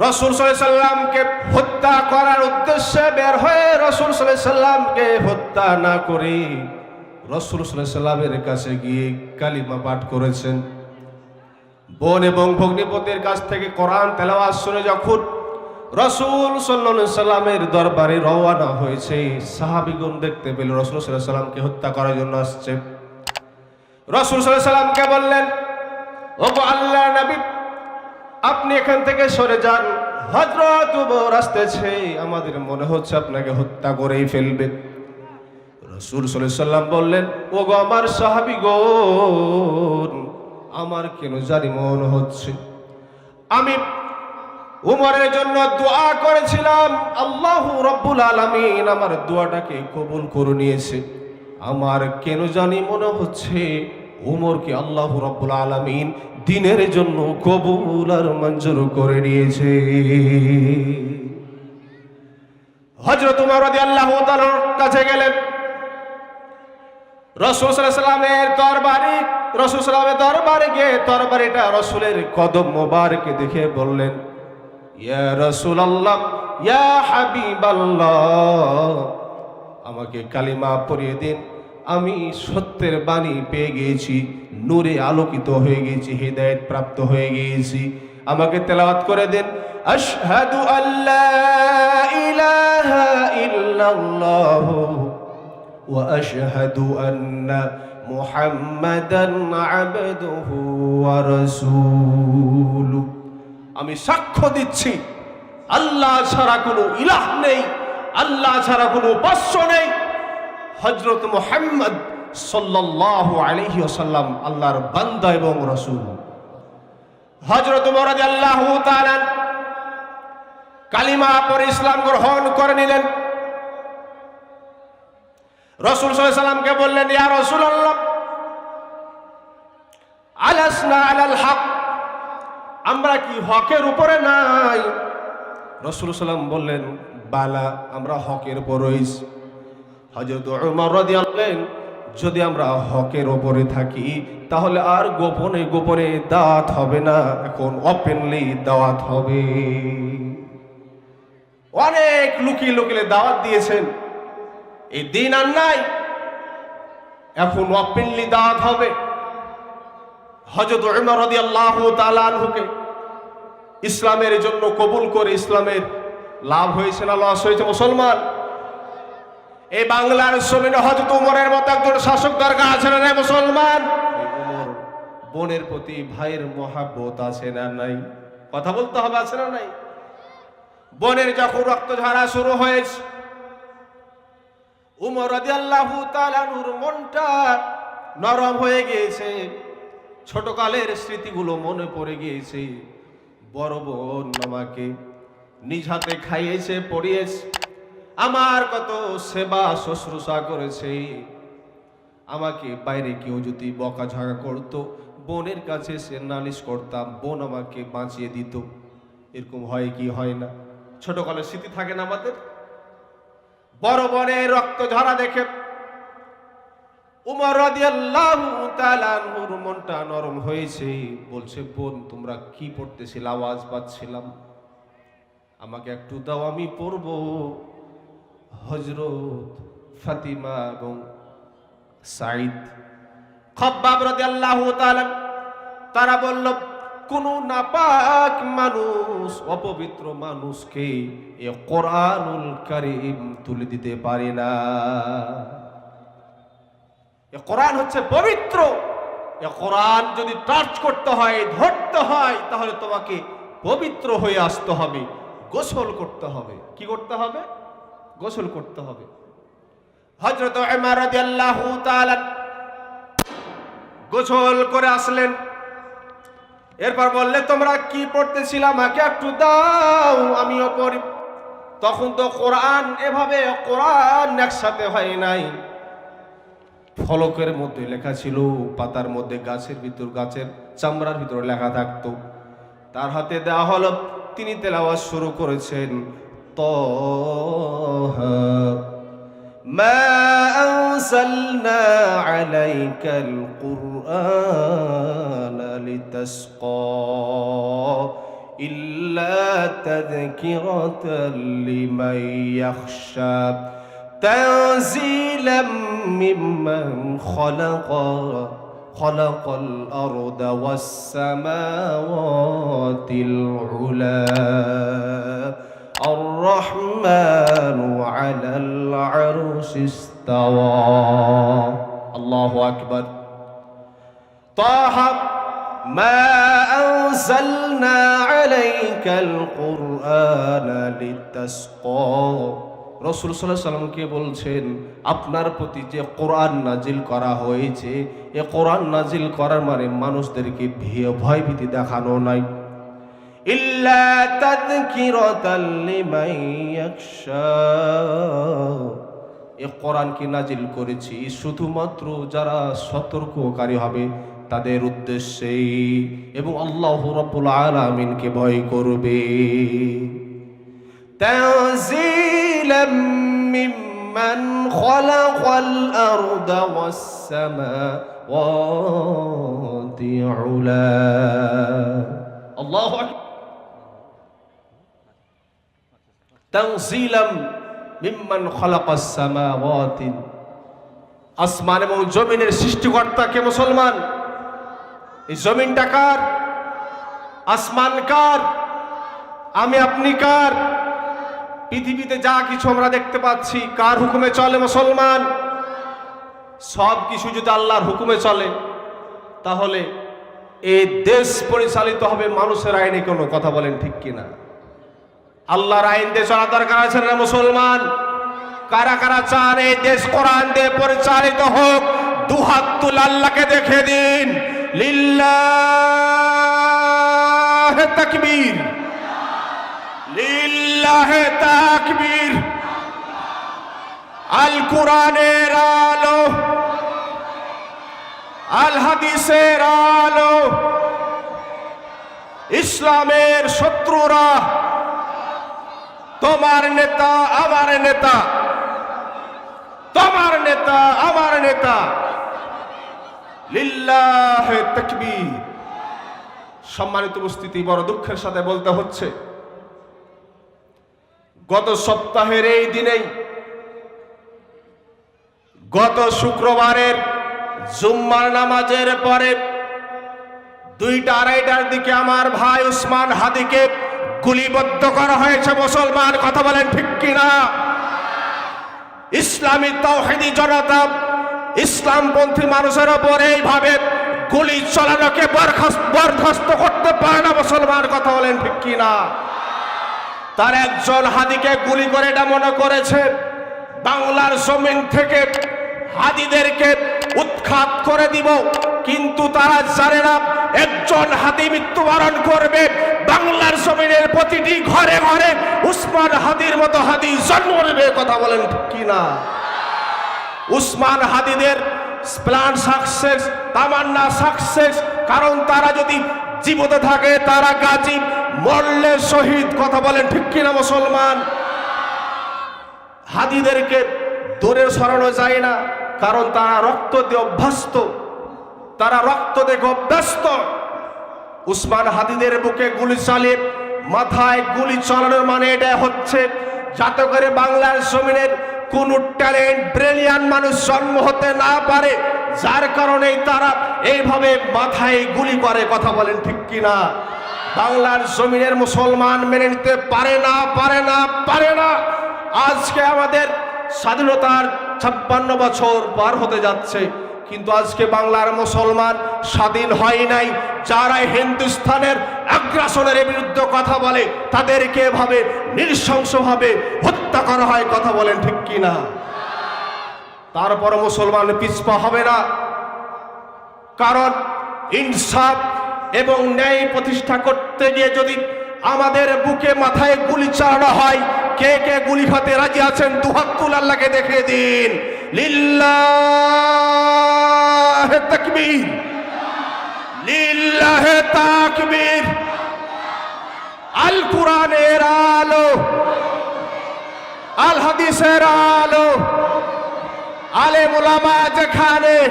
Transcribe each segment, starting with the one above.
রসুল সাল্লামকে হত্যা করার উদ্দেশ্যে বের হয়ে রসুল সাল্লামকে হত্যা না করে রসুল সাল্লামের কাছে গিয়ে কালিমা পাঠ করেছেন। বোন এবং ভগ্নিপতির কাছ থেকে কোরআন তেলাওয়াত শুনে যখন রসুল সাল্লাহ সাল্লামের দরবারে রওয়ানা হয়েছে সাহাবিগুন দেখতে পেল রসুল সাল্লাহ সাল্লামকে হত্যা করার জন্য আসছে। রসুল সাল্লাহ সাল্লামকে বললেন ও আল্লাহ নবী আপনি এখান থেকে সরে যান। হজরত উমর আসতেছে। আমাদের মনে হচ্ছে আপনাকে হত্যা করেই ফেলবে। রসুল সাল্লাম বললেন ও গো আমার সাহাবি আমার কেন জানি মনে হচ্ছে। আমি উমরের জন্য দোয়া করেছিলাম। আল্লাহ রব্বুল আলমিন আমার দোয়াটাকে কবুল করে নিয়েছে। আমার কেন জানি মনে হচ্ছে উমরকে আল্লাহ রব্বুল আলমিন দিনের জন্য কবুল আর মঞ্জুর করে নিয়েছে। হজরত উমর আল্লাহ কাছে গেলেন। রসুল সাল্লামের তরবারি রসুল সাল্লামের দরবারে গিয়ে তরবারিটা রসুলের কদম মোবারকে দেখে বললেন, ইয়া রসুল আল্লাহ ইয়া হাবিব আমাকে কালিমা পরিয়ে দিন। আমি সত্যের বাণী পেয়ে গিয়েছি, নূরে আলোকিত হয়ে গিয়েছি হৃদায়ত প্রাপ্ত হয়ে গিয়েছি। আমাকে তেলাওয়াত করে দেন, আশহাদু আল্লাহ ইলাহা ইল্লাল্লাহ ওয়া আশহাদু আন্না মুহাম্মাদান আবদুহু ওয়া রাসূলু। আমি সাক্ষ্য দিচ্ছি, আল্লাহ ছাড়া কোনো ইলাহ নেই, আল্লাহ ছাড়া কোনো উপাস্য নেই। হজরত মোহাম্মদ সাল্লাল্লাহু আলাইহি ওয়াসাল্লাম, আল্লাহর বান্দা এবং রসুল। হযরত ওমর রাদিয়াল্লাহু তাআলা কালিমা পরে ইসলাম গ্রহণ করে নিলেন। রসুল সাল্লামকে বললেন, ইয়া রসুল আল্লাহ হক, আমরা কি হকের উপরে নাই? রসুল সাল্লাম বললেন, বালা, আমরা হকের উপর রয়েছি। হজরত উমর রাদিয়াল্লাহু যদি আমরা হকের ওপরে থাকি, তাহলে আর গোপনে গোপনে দাওয়াত হবে না, এখন ওপেনলি দাওয়াত হবে। অনেক লুকিয়ে লুকিয়ে দাওয়াত দিয়েছেন। এই দিন আর নাই, এখন ওপেনলি দাওয়াত হবে। হজরত উমর রাদিয়াল্লাহু তাআলা আনহুকে ইসলামের জন্য কবুল করে ইসলামের লাভ হয়েছে না লস হয়েছে মুসলমান? এই বাংলার জমিনে হজরত উমরের মতো একজন শাসক দরকার আছে না মুসলমান? বোনের প্রতি ভাইয়ের মহাব্বত আছে না নাই? কথা বলতে হবে আছে না নাই? বোনের যখন রক্ত ঝাড়া শুরু হয়েছে, উমর রাদিয়াল্লাহু তাআলার মনটা নরম হয়ে গিয়েছে। ছোটকালের স্মৃতিগুলো মনে পড়ে গিয়েছে। বড় বোন আমাকে নিজ হাতে খাইয়েছে, পড়িয়েছে। আমার কত সেবা শুশ্রূষা করেছে। আমাকে বাইরে কেউ যদি বকাঝকা করতো, বোনের কাছে সে নালিশ করতাম, বোন আমাকে বাঁচিয়ে দিত। এরকম হয় কি হয় না? ছোটকালের স্মৃতি থাকে না আমাদের? বড় বনের রক্ত ঝরা দেখে উমর মনটা নরম হয়েছে। বলছে, বোন, তোমরা কি পড়তেছিল? আওয়াজ পাচ্ছিলাম। আমাকে একটু দাও, আমি পড়ব। হজরত ফাতিমা এবং সাইদ খব্বাব রাদিয়াল্লাহু তাআলা, তারা বলল, কোন নাপাক মানুষ, অপবিত্র মানুষকে এ কোরআনুল কারীম তুলে দিতে পারে না। এ কোরআন হচ্ছে পবিত্র। এ কোরআন যদি টাচ করতে হয়, ধরতে হয়, তাহলে তোমাকে পবিত্র হয়ে আসতে হবে, গোসল করতে হবে। কি করতে হবে? গোসল করতে হবে। হজরত গোসল করে আসলেন। এরপর বললে, তোমরা কি পড়তেছিলাম আমাকে একটু দাও, আমিও পড়ি। তখন তো কোরআন এভাবে কোরআন একসাথে হয় নাই। ফলকের মধ্যে লেখা ছিল, পাতার মধ্যে গাছের ভিতর, গাছের চামড়ার ভিতর লেখা থাকতো। তার হাতে দেওয়া হলো, তিনি তেলাওয়াজ শুরু করেছেন। ত ما أنزلنا عليك القرآن لتسقى إلا تذكرة لمن يخشى. تنزيلا ممن خلق خلق الأرض والسماوات العلا. الرحمن على العرش استوى الله أكبر طه ما أنزلنا عليك القرآن لتسقى রসুল সাল্লাহ সাল্লামকে বলছেন আপনার প্রতি যে কোরআন নাজিল করা হয়েছে এ কোরআন নাজিল করার মানে মানুষদেরকে ভিয়ে ভয়ভীতি দেখানো নাই ইল্লা তাযকিরাতাল লিমান ইয়াখশা এ কোরআনকে নাজিল করেছি শুধুমাত্র যারা সতর্ককারী হবে তাদের উদ্দেশ্যেই এবং আল্লাহ রব্বুল আলামিনকে ভয় করবে تنزيلا ممن خلق الأرض والسماوات علا الله أكبر তাংসিলাম মিম্মান খলাকাস সামাওয়াতিন আসমান এবং জমিনের সৃষ্টিকর্তা কে মুসলমান। এই জমিনটা কার? আসমান কার? আমি আপনি কার? পৃথিবীতে যা কিছু আমরা দেখতে পাচ্ছি, কার হুকুমে চলে মুসলমান? সব কিছু যদি আল্লাহর হুকুমে চলে, তাহলে এই দেশ পরিচালিত হবে মানুষের আইনে কোনো কথা বলেন ঠিক কিনা? আল্লাহর আইন দিয়ে চলা দরকার আছে না মুসলমান? কারা কারা চান এই দেশ কোরআন দিয়ে পরিচালিত হোক, দুহাত তুল আল্লাহকে দেখে দিন। লিল্লাহ তাকবীর। লিল্লাহে তাকবীর। আল কোরআনের আলো। আল হাদিসের আলো। ইসলামের শত্রুরা তোমার নেতা, আমার নেতা। তোমার নেতা, আমার নেতা। সম্মানিত উপস্থিতি, বড় দুঃখের সাথে বলতে হচ্ছে, গত সপ্তাহের এই দিনেই, গত শুক্রবারের জুম্মার নামাজের পরে দুইটা আড়াইটার দিকে আমার ভাই উসমান হাদিকে গুলিবদ্ধ করা হয়েছে মুসলমান, কথা বলেন ঠিক কিনা? ইসলামী তৌহিদি জনতা, ইসলামপন্থী মানুষের ওপর এইভাবে গুলি চালানোকে বরখাস্ত করতে পারে না মুসলমান, কথা বলেন ঠিক কিনা? তার একজন হাদিকে গুলি করে এটা মনে করেছে, বাংলার জমিন থেকে হাদিদেরকে উৎখাত করে দিব, কিন্তু তারা জানে না, একজন হাদি মৃত্যুবরণ করবে বাংলার জমিনের প্রতিটি ঘরে ঘরে উসমান হাদির মতো হাদি জন্ম নেবে কথা বলেন কি না উসমান হাদিদের প্ল্যান সাকসেস তামান্না সাকসেস কারণ তারা যদি জীবিত থাকে, তারা গাজী মরলে শহীদ, কথা বলেন ঠিক কিনা মুসলমান? হাদিদেরকে দূরে সরানো যায় না, কারণ তারা রক্ত দিয়ে অভ্যস্ত, তারা রক্ত দেখে অভ্যস্ত। উসমান হাদিদের বুকে গুলি চালিয়ে মাথায় গুলি চালানোর মানে এটা হচ্ছে যাতে করে বাংলার জমিনের কোন ট্যালেন্ট ব্রিলিয়ান মানুষ জন্ম হতে না পারে, যার কারণেই তারা এইভাবে মাথায় গুলি করে, কথা বলেন ঠিক কিনা? বাংলার জমিনের মুসলমান মেনে নিতে পারে না পারে না পারে না। আজকে আমাদের স্বাধীনতার ছাপ্পান্ন বছর পার হতে যাচ্ছে। কিন্তু আজকে বাংলার মুসলমান স্বাধীন হয় নাই। যারা হিন্দুস্থানের আগ্রাসনের বিরুদ্ধে কথা বলে, তাদেরকে এভাবে নৃশংসভাবে হত্যা করা হয়, কথা বলেন ঠিক কি না তারপর মুসলমান পিছপা হবে না। কারণ ইনসাফ এবং ন্যায় প্রতিষ্ঠা করতে গিয়ে যদি আমাদের বুকে মাথায় গুলি চালানো হয়, কে কে গুলি খাতে রাজি আছেন? দুহাত্তুল আল্লাহকে দেখে দিন। লিল্লাহ তাকবীর। লিল্লাহ তাকবীর। আল। কোরআনের আলো। আল আলো আলে মোলামা যেখানে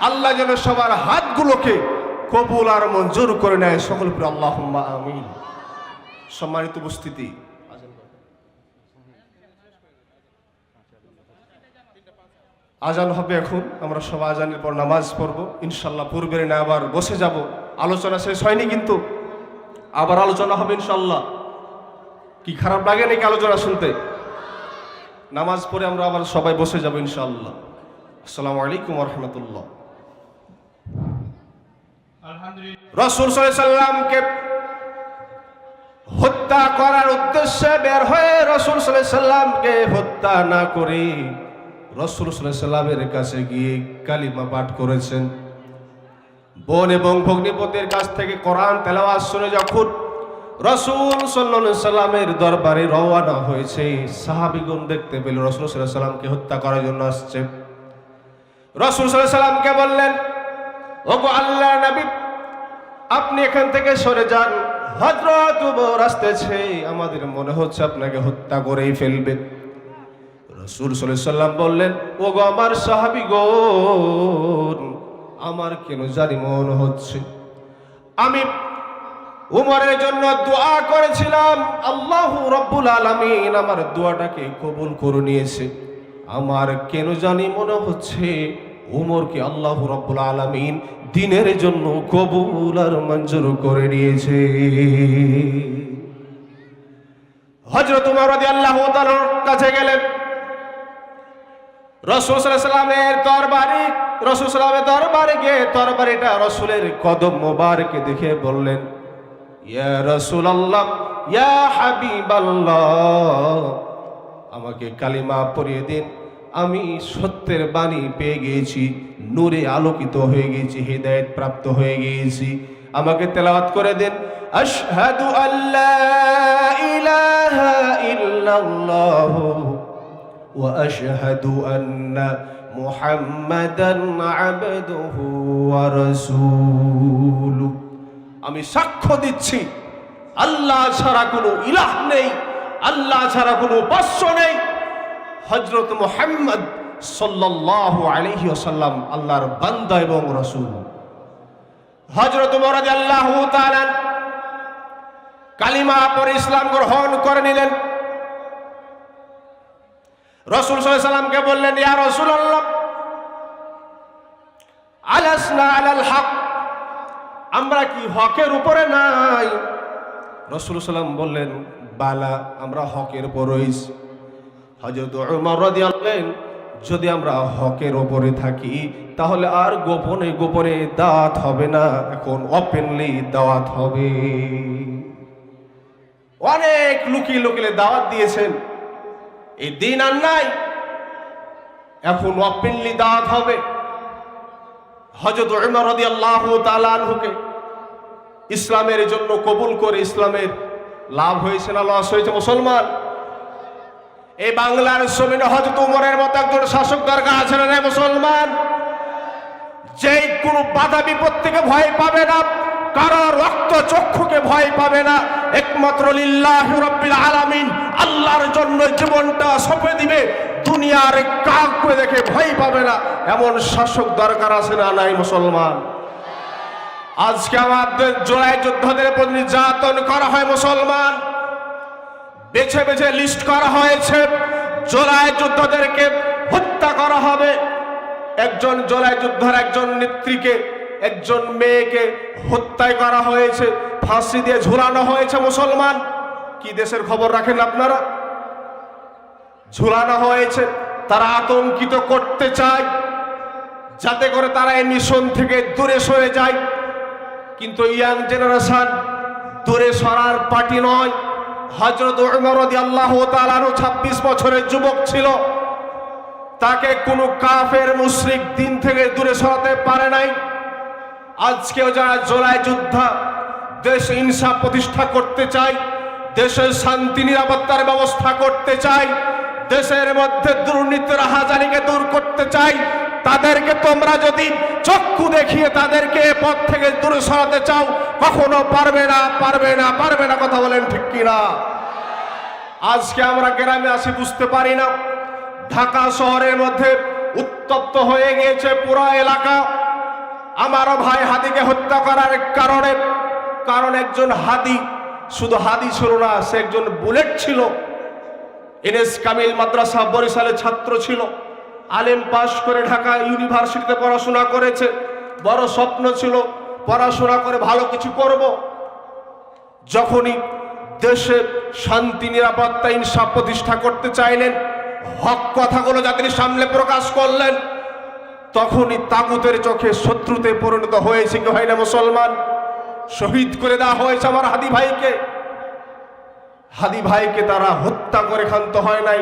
আল্লাহ যেন সবার হাতগুলোকে কবুল আর মঞ্জুর করে নেয়। সকল আল্লাহ আমিন। সম্মানিত উপস্থিতি। আজান হবে এখন আমরা সব আজানের পর নামাজ পড়ব। ইনশাল্লাহ পূর্বের না আবার বসে যাব। আলোচনা শেষ হয়নি কিন্তু আবার আলোচনা হবে ইনশাল্লাহ কি খারাপ লাগে নাকি আলোচনা শুনতে? নামাজ পড়ে আমরা আবার সবাই বসে যাব ইনশাল্লাহ আসসালামু আলাইকুম রহমতুল্লাহ রসুল সাল্লামকে হত্যা করার উদ্দেশ্যে বের হয়ে রসুল সাল্লামকে হত্যা না করে রসুল কাছে গিয়ে কালিমা পাঠ করেছেন। বোন এবং ভগ্নিপতির কাছ থেকে কোরআন তেলাওয়াত শুনে যখন রসুল সাল্লামের দরবারে রওয়ানা হয়েছে সাহাবিগুন দেখতে পেল রসুল সাল্লামকে হত্যা করার জন্য আসছে। রসুল বললেন আল্লাহ আপনি এখান থেকে সরে যান। হজরত আসতেছে। আমাদের মনে হচ্ছে আপনাকে হত্যা করেই ফেলবে। রসুল সাল্লাম বললেন ও গো আমার সাহাবি আমার কেন জানি মনে হচ্ছে। আমি উমরের জন্য দোয়া করেছিলাম, আল্লাহ রব্বুল আলমিন আমার দোয়াটাকে কবুল করে নিয়েছে। আমার কেন জানি মনে হচ্ছে উমরকে আল্লাহ রব্বুল আলমিন দিনের জন্য কবুল আর মঞ্জুর করে নিয়েছে। হজরত উমর আল্লাহ কাছে গেলেন। রসুল সাল্লামের তরবারি রসুল সাল্লামের দরবারে গিয়ে তরবারিটা রসুলের কদম মোবারকে দেখে বললেন, ইয়া রসুল আল্লাহ ইয়া হাবিব আমাকে কালিমা পরিয়ে দিন, আমি সত্যের বাণী পেয়ে গিয়েছি, নূরে আলোকিত হয়ে গিয়েছি হৃদায়ত প্রাপ্ত হয়ে গিয়েছি, আমাকে তেলাওয়াত করে দেন, আশহাদু আল্লাহ ইলাহা ইল্লাল্লাহু واشهد ان محمدا عبده ورسوله আমি সাক্ষ্য দিচ্ছি আল্লাহ ছাড়া কোনো ইলাহ নেই আল্লাহ ছাড়া কোনো উপাস্য নেই হজরত মোহাম্মদ সাল্লাল্লাহু আলাইহি ওয়াসাল্লাম আল্লাহর বান্দা এবং রসুল হজরত মরাদ আল্লাহ কালিমা পর ইসলাম গ্রহণ করে নিলেন রসুল সাল্লামকে বললেন, ইয়া রসুল আলাল হক, আমরা কি হকের উপরে নাই? রসুল সাল্লাম বললেন, বালা, আমরা হকের উপর যদি আমরা হকের ওপরে থাকি, তাহলে আর গোপনে গোপনে দাওয়াত হবে না, এখন ওপেনলি দাওয়াত হবে। অনেক লুকিয়ে লুকিয়ে দাওয়াত দিয়েছেন। এই দিন আর নাই। এখন ওপেনলি দাওয়াত হবে। হজরত উমর রাদিয়াল্লাহু তাআলা আনহুকে ইসলামের জন্য কবুল করে ইসলামের লাভ হয়েছে না লস হয়েছে মুসলমান? এই বাংলার জমিনে হজরত উমরের মতো একজন শাসক দরকার আছে না মুসলমান? যে কোনো বাধা বিপত্তিকে ভয় পাবে না, কারও রক্ত চক্ষুকে ভয় পাবে না একমাত্র লিল্লাহ রব্বিল আলামিন আল্লাহর জন্য জীবনটা সঁপে দিবে, দুনিয়ার কাউকে দেখে ভয় পাবে না। এমন শাসক দরকার আছে না নাই মুসলমান? আজকে আমাদের জোড়াই যোদ্ধাদের উপর নির্যাতন করা হয় মুসলমান। বেছে বেছে লিস্ট করা হয়েছে জোড়াই যোদ্ধাদেরকে হত্যা করা হবে। একজন জোড়াই যোদ্ধার একজন নেত্রীকে একজন মেয়েকে হত্যায় করা হয়েছে, ফাঁসি দিয়ে ঝুলানো হয়েছে মুসলমান। কি দেশের খবর রাখেন আপনারা? ঝুলানো হয়েছে, তারা আতঙ্কিত করতে চায়, যাতে করে তারা এই মিশন থেকে দূরে সরে যায়। কিন্তু ইয়াং জেনারেশন দূরে সরার পার্টি নয়। হজরত উমরদি আল্লাহ তালানো ছাব্বিশ বছরের যুবক ছিল। তাকে কোনো কাফের মুশরিক দিন থেকে দূরে সরাতে পারে নাই। আজকেও যারা জোলাই যোদ্ধা, দেশ ইনসাফ প্রতিষ্ঠা করতে চায়, দেশের শান্তি, নিরাপত্তার ব্যবস্থা করতে চায়, দেশের মধ্যে দুর্নীতির হাজারিকে দূর করতে চাই তাদেরকে তোমরা যদি চক্ষু দেখিয়ে তাদেরকে পথ থেকে দূরে সরাতে চাও, কখনো পারবে না পারবে না পারবে না কথা বলেন ঠিক কিনা? আজকে আমরা গ্রামে আসি বুঝতে পারি না। ঢাকা শহরের মধ্যে উত্তপ্ত হয়ে গিয়েছে পুরা এলাকা। আমারও ভাই হাদিকে হত্যা করার কারণে, কারণ একজন হাদি শুধু হাদি ছিল না, সে একজন বুলেট ছিল। এনএস কামিল মাদ্রাসা বরিশালের ছাত্র ছিল। আলেম পাশ করে ঢাকা ইউনিভার্সিটিতে পড়াশোনা করেছে। বড় স্বপ্ন ছিল, পড়াশোনা করে ভালো কিছু করব। যখনই দেশে শান্তি, নিরাপত্তা, ইনসাফ প্রতিষ্ঠা করতে চাইলেন, হক কথাগুলো জাতির সামনে প্রকাশ করলেন তখনই তাগুতের চোখে শত্রুতে পরিণত হয়েছে কি হয় না মুসলমান? শহীদ করে দেওয়া হয়েছে আমার হাদি ভাইকে। হাদি ভাইকে তারা হত্যা করে ক্ষান্ত হয় নাই।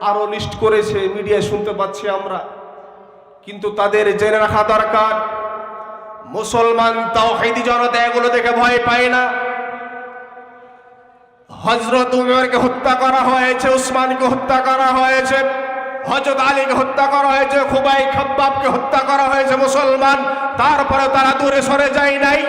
আরও লিস্ট করেছে, মিডিয়ায় শুনতে পাচ্ছি আমরা। কিন্তু তাদের জেনে রাখা দরকার, মুসলমান তাও হেদি জনতা এগুলো দেখে ভয় পায় না। হজরত উমরকে হত্যা করা হয়েছে, উসমানকে হত্যা করা হয়েছে। হজরত আলীকে হত্যা করা হয়েছে, খুবাই খাব্বাবকে হত্যা করা হয়েছে মুসলমান। তারপরে তারা দূরে সরে যায় নাই।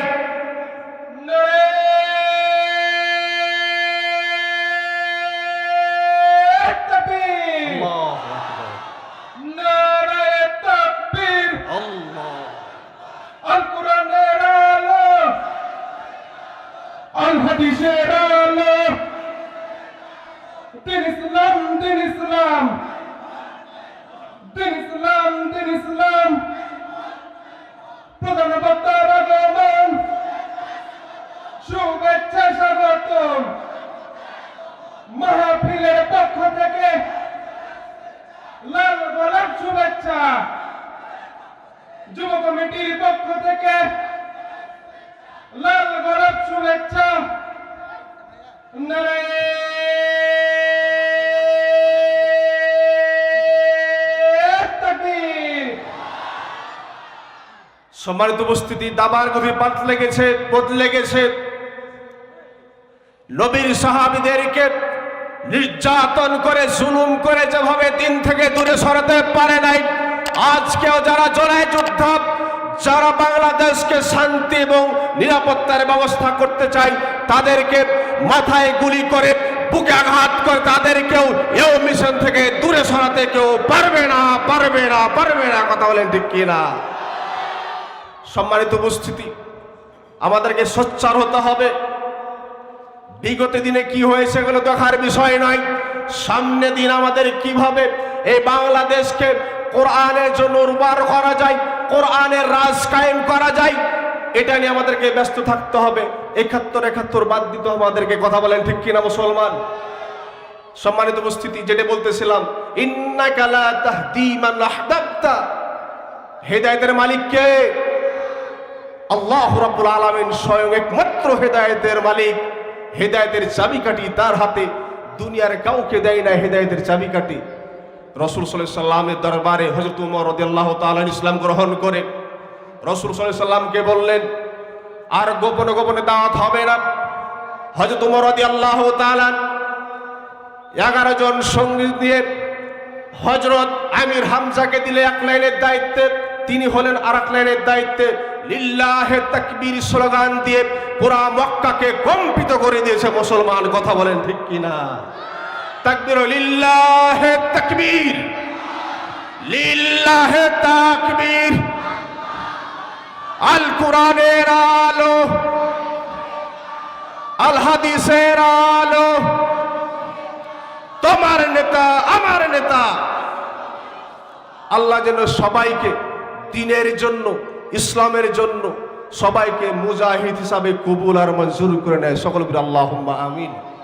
যুব কমিটির পক্ষ থেকে লাল গোলাপ শুভেচ্ছা। সম্মানিত উপস্থিতি, দাবার গভীর পাত লেগেছে বদলে গেছে নবীর সাহাবিদেরকে নির্যাতন করে, জুলুম করে যেভাবে দিন থেকে দূরে সরাতে পারে নাই আজকেও যারা জড়ায় যুদ্ধ, যারা বাংলাদেশকে শান্তি এবং নিরাপত্তার ব্যবস্থা করতে চায়, তাদেরকে মাথায় গুলি করে, বুকে আঘাত করে, তাদেরকেও এও মিশন থেকে দূরে সরাতে কেউ পারবে না পারবে না পারবে না। কথা বলেন ঠিক কিনা সম্মানিত উপস্থিতি, আমাদেরকে সোচ্চার হতে হবে। বিগত দিনে কি হয়েছে এগুলো দেখার বিষয় নয়। সামনে দিন আমাদের কীভাবে এই বাংলাদেশকে কোরআনের জন্য উর্বর করা যায়, কোরআনের রাজ কায়েম করা যায়। এটা নিয়ে আমাদেরকে ব্যস্ত থাকতে হবে। একাত্তর একাত্তর বাদ দিতে হবে আমাদেরকে। কথা বলেন ঠিক কিনা মুসলমান? সম্মানিত উপস্থিতি, যেটা বলতেছিলাম হেদায়েতের মালিক কে? আল্লাহ রাব্বুল আলামিন স্বয়ং একমাত্র হেদায়েতের মালিক। হেদায়েতের চাবিকাঠি তার হাতে। দুনিয়ার কাউকে দেয় না হেদায়েতের চাবিকাঠি। রসুল সাল্লাল্লাহু সাল্লামের দরবারে হযরত উমর রাদিয়াল্লাহু তাআলা ইসলাম গ্রহণ করে রসুল সাল্লাল্লাহু সাল্লামকে বললেন, আর গোপনে গোপনে দাওয়াত হবে না। হযরত উমর রাদিয়াল্লাহু তাআলা এগারো জন সঙ্গী দিয়ে হজরত আমির হামজাকে দিলে এক লাইনের দায়িত্বে, তিনি হলেন আর এক লাইনের দায়িত্বে। লিল্লাহে তাকবীর স্লোগান দিয়ে পুরা মক্কাকে কম্পিত করে দিয়েছে মুসলমান। কথা বলেন ঠিক কিনা? তাকবীর লিল্লাহে তাকবীর। লিল্লাহে তাকবীর। আল আলো। আল হাদিসের আলো। তোমার নেতা, আমার নেতা। আল্লাহ যেন সবাইকে দিনের জন্য, ইসলামের জন্য সবাইকে মুজাহিদ হিসাবে কবুল আর মঞ্জুর করে নেয়। সকল আল্লাহ আমিন।